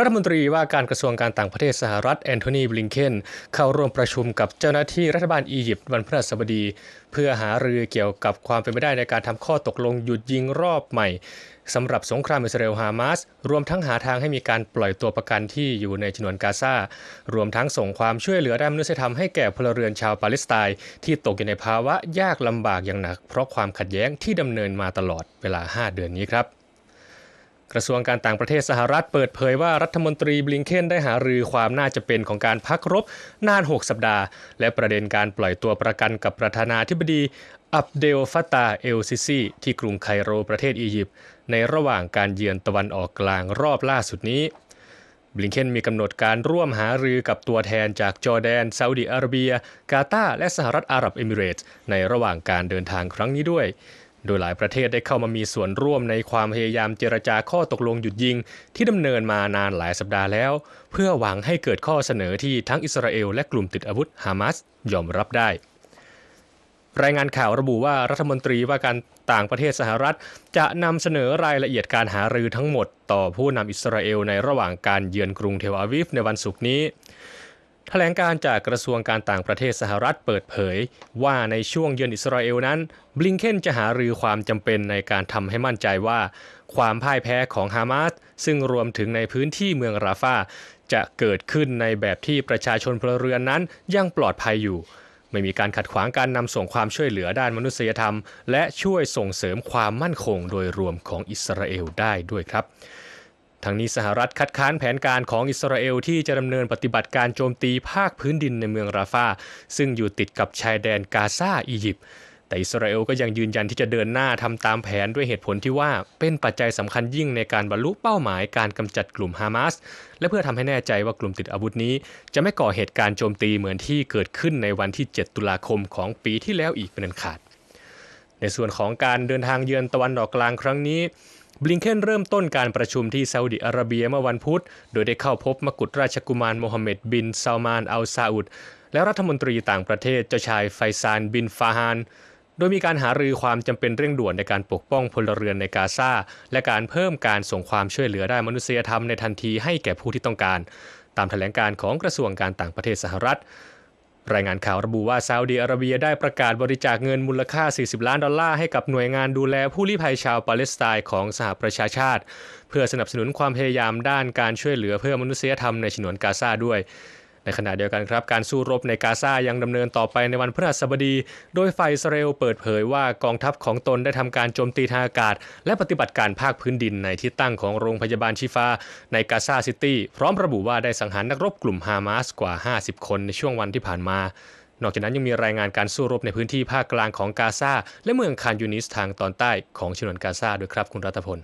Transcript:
รัฐมนตรีว่าการกระทรวงการต่างประเทศสหรัฐแอนโทนีบลิงเคนเข้าร่วมประชุมกับเจ้าหน้าที่รัฐบาลอียิปต์วันพฤหัสบดี เพื่อหารือเกี่ยวกับความเป็นไปได้ในการทำข้อตกลงหยุดยิงรอบใหม่สำหรับสงครามอิสราเอลฮามาสรวมทั้งหาทางให้มีการปล่อยตัวประกันที่อยู่ในฉนวนกาซารวมทั้งส่งความช่วยเหลือด้านมนุษยธรรมให้แก่พลเรือนชาวปาเลสไตน์ที่ตกอยู่ในภาวะยากลำบากอย่างหนัก เพราะความขัดแย้งที่ดำเนินมาตลอดเวลา 5 เดือนนี้ครับ กระทรวงการต่างประเทศสหรัฐเปิดเผยว่ารัฐมนตรีบลิงเคนได้หารือความน่าจะเป็นของการพักรบนาน 6 สัปดาห์ และประเด็นการปล่อยตัวประกันกับประธานาธิบดีอับเดลฟาตาเอลซิซีที่กรุงไคโรประเทศอียิปต์ในระหว่างการเยือนตะวันออกกลางรอบล่าสุดนี้บลิงเคนมีกำหนดการร่วมหารือกับตัวแทนจากจอร์แดนซาอุดิอาระเบีย กาตาร์และสหรัฐอาหรับเอมิเรตส์ในระหว่างการเดินทางครั้งนี้ด้วย โดยหลายประเทศได้เข้ามามีส่วนร่วมในความพยายามเจรจาข้อตกลงหยุดยิง ที่ดำเนินมานานหลายสัปดาห์แล้ว เพื่อหวังให้เกิดข้อเสนอที่ทั้งอิสราเอลและกลุ่มติดอาวุธฮามาสยอมรับได้ รายงานข่าวระบุว่ารัฐมนตรีว่าการต่างประเทศสหรัฐ จะนำเสนอรายละเอียดการหารือทั้งหมด ต่อผู้นำอิสราเอลในระหว่างการเยือนกรุงเทลอาวิฟในวันศุกร์นี้ แถลงการจากกระทรวงการต่างประเทศสหรัฐเปิดเผย ว่าในช่วงเยือนอิสราเอลนั้นบลิงเคนจะหารือความจำเป็นในการทำให้มั่นใจว่า ความพ่ายแพ้ของฮามาสซึ่งรวมถึงในพื้นที่เมืองราฟาจะเกิดขึ้นในแบบที่ประชาชนพลเรือนนั้นยังปลอดภัยอยู่ ไม่มีการขัดขวางการนำส่งความช่วยเหลือด้านมนุษยธรรม และช่วยส่งเสริมความมั่นคงโดยรวมของอิสราเอลได้ด้วยครับ ทั้งนี้สหรัฐคัดค้านแผนการของอิสราเอลที่จะดำเนินปฏิบัติการโจมตีภาคพื้นดินในเมืองราฟาซึ่งอยู่ติดกับชายแดนกาซาอียิปต์แต่อิสราเอลก็ยังยืนยันที่จะเดินหน้าทำตามแผนด้วยเหตุผลที่ว่าเป็นปัจจัยสำคัญยิ่งในการบรรลุเป้าหมายการกำจัดกลุ่มฮามาสและเพื่อทำให้แน่ใจว่ากลุ่มติดอาวุธนี้ จะไม่ก่อเหตุการณ์โจมตีเหมือนที่เกิดขึ้นในวันที่ 7 ตุลาคมของปีที่แล้วอีกเป็นอันขาด ในส่วนของการเดินทางเยือนตะวันออกกลางครั้งนี้บลิงเคนเริ่มต้นการประชุมที่ซาอุดิอาระเบียเมื่อวันพุธ โดยได้เข้าพบมกุฎราชกุมารโมฮัมเหม็ดบินซาลมานอัลซาอุด และรัฐมนตรีต่างประเทศเจ้าชายไฟซานบินฟาฮาน โดยมีการหารือความจำเป็นเร่งด่วนในการปกป้องพลเรือนในกาซาและการเพิ่มการส่งความช่วยเหลือด้านมนุษยธรรมในทันทีให้แก่ผู้ที่ต้องการ ตามแถลงการของกระทรวงการต่างประเทศสหรัฐ รายงานข่าวระบุว่าซาอุดีอาระเบียได้ประกาศบริจาคเงินมูลค่า 40 ล้านดอลลาร์ให้กับหน่วยงานดูแลผู้ลี้ภัยชาวปาเลสไตน์ของสหประชาชาติ เพื่อสนับสนุนความพยายามด้านการช่วยเหลือเพื่อมนุษยธรรมในฉนวนกาซาด้วย ในขณะเดียวกันครับการสู้รบในกาซายังดำเนินต่อไปในวันพฤหัสบดี โดยฝ่ายอิสราเอลเปิดเผยว่ากองทัพของตนได้ทำการโจมตีทางอากาศ และปฏิบัติการภาคพื้นดินในที่ตั้งของโรงพยาบาลชิฟาในกาซาซิตี้พร้อมระบุว่าได้สังหารนักรบกลุ่มฮามาสกว่า 50 คนในช่วงวันที่ผ่านมานอกจากนั้นยังมีรายงานการสู้รบในพื้นที่ภาคกลางของกาซาและเมืองคานยูนิสทางตอนใต้ของฉนวนกาซาด้วยครับคุณรัตพล